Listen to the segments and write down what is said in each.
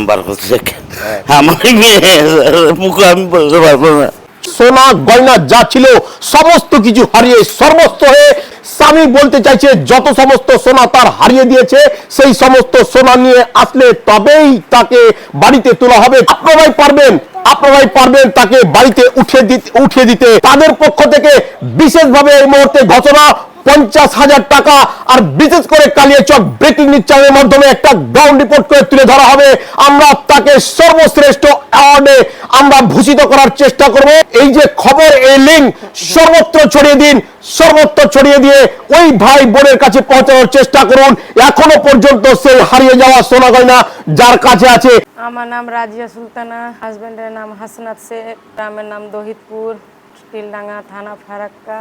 Number হচ্ছে মুখে আমি বলতে পারব না। সোনা গয়না যা ছিল সমস্ত কিছু হারিয়ে হয়ে স্বামী বলতে চাইছে, যত সমস্ত সোনা তার হারিয়ে দিয়েছে, সেই সমস্ত সোনা নিয়ে আসলে তবেই তাকে বাড়িতে তোলা হবে। আপনারাই পারবেন আপনারাই পারবেন তাকে বাড়িতে উঠে দিতে উঠিয়ে দিতে। তাদের পক্ষ থেকে বিশেষভাবে এই মুহূর্তে ঘোষণা পঞ্চাশ হাজার টাকা আর বিশেষ করে কালিয়াচক ব্রেকিং নিউজ চ্যানেলের মাধ্যমে একটা গ্রাউন্ড রিপোর্ট করে তুলে ধরা হবে। আমরা তাকে সর্বশ্রেষ্ঠ অ্যাওয়ার্ডে আমরা ভূষিত করার চেষ্টা করব। এই যে খবর, এই লিঙ্ক সর্বত্র ছড়িয়ে দিন, সর্বত্র ছড়িয়ে দিয়ে ওই ভাই বোনের কাছে পৌঁছানোর চেষ্টা করুন। এখনও পর্যন্ত সেই হারিয়ে যাওয়া সোনা গয়না যার কাছে আছে। আমার নাম রাজিয়া সুলতানা হাজবেন্ডের নাম হাসনাত শেখ, গ্রামের নাম দহিতপুর স্টিলডাঙ্গা থানা ফারাক্কা।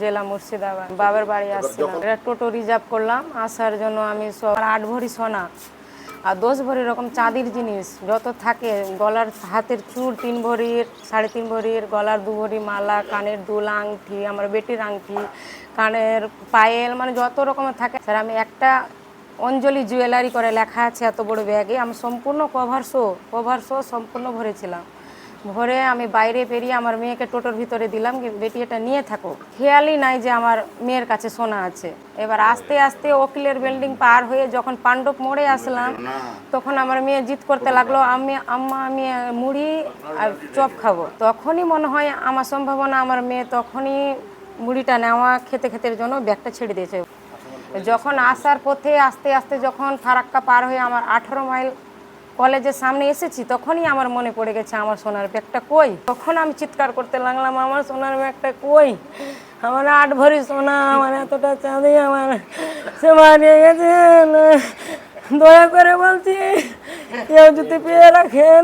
জেলা মুর্শিদাবাদ। বাবার বাড়ি আসছিলাম। এটা টোটো রিজার্ভ করলাম। আসার জন্য আমি সব আট ভরি সোনা। আর দশ ভরি রকম চাঁদির জিনিস। যত থাকে গলার হাতের চুর তিন ভরির সাড়ে তিন ভরির গলার দু ভরি মালা কানের দুল আংটি আমার বেটির আংটি কানের পায়েল মানে যত রকমের থাকে। স্যার আমি একটা অঞ্জলি জুয়েলারি করে লেখা আছে এত বড় ব্যাগে। আমি সম্পূর্ণ কভার শো কভার শো সম্পূর্ণ ভরেছিলাম। ভরে আমি বাইরে বেরিয়ে আমার মেয়েকে টোটোর ভিতরে দিলাম কি বেটি এটা নিয়ে থাকো। খেয়ালই নাই যে আমার মেয়ের কাছে সোনা আছে। এবার আস্তে আস্তে ওকিলের বিল্ডিং পার হয়ে যখন পাণ্ডব মোড়ে আসলাম তখন আমার মেয়ে জিদ করতে লাগল আমি আম্মা আমি মুড়ি আর চপ খাব। তখনই মনে হয় আমার সম্ভাবনা আমার মেয়ে তখনই মুড়িটা নেওয়া খেতে খেতে জন্য ব্যাগটা ছেড়ে দিয়েছে। যখন আসার পথে আস্তে আস্তে যখন ফারাক্কা পার হয়ে আমার আঠারো মাইল কলেজের সামনে এসেছি, তখনই আমার মনে পড়ে গেছে, আমার সোনার ব্যাগটা কই? তখন আমি চিৎকার করতে লাগলাম, আমার সোনার ব্যাগটা কই? আমার আট ভরি সোনা, আমার এতটা চাঁদি, আমার সে মারিয়ে গেছে। দয়া করে বলছি, কেউ যদি পেয়ে রাখেন,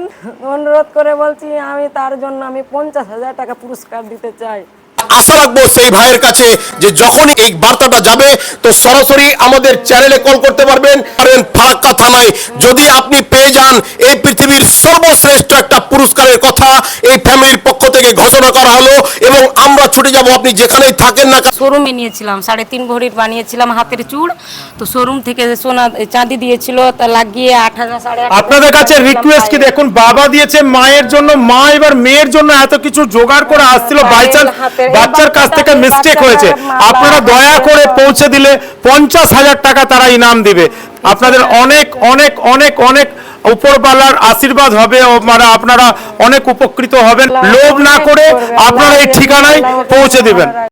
অনুরোধ করে বলছি, আমি তার জন্য আমি পঞ্চাশ হাজার টাকা পুরস্কার দিতে চাই। আশা রাখব সেই ভাইয়ের কাছে যে যখন এই বার্তাটা যাবে, তো সরাসরি আমাদের চ্যানেলে কল করতে পারবেন। পারেন ফারাক্কা থানায়। যদি আপনি পেয়ে যান, এই পৃথিবীর সর্বশ্রেষ্ঠ একটা পুরস্কারের কথা, এই ফ্যামিলির থেকে ঘোষণা করা হলো এবং আমরা ছুটে যাব। আপনি যেখানেই থাকেন না শোরুমে নিয়েছিলাম সাড়ে তিন ভরির বানিয়েছিলাম হাতের চূড়। তো শোরুম থেকে সোনা চাঁদি দিয়েছিল তা লাগিয়ে আট হাজার সাড়ে আপনাদের কাছে রিকোয়েস্ট কি দেখুন? বাবা দিয়েছে মায়ের জন্য মা এবার মেয়ের জন্য এত কিছু জোগাড় করে আসছিল। বাই চান্স বাচ্চার কাছ থেকে মিস্টেক হয়েছে। আপনারা দয়া করে পৌঁছে দিলে পঞ্চাশ হাজার টাকা তারা ইনাম দিবে। আপনাদের অনেক অনেক অনেক অনেক উপরবালার আশীর্বাদ হবে মানে আপনারা অনেক উপকৃত হবেন। লোভ না করে আপনারা এই ঠিকানায় পৌঁছে দিবেন।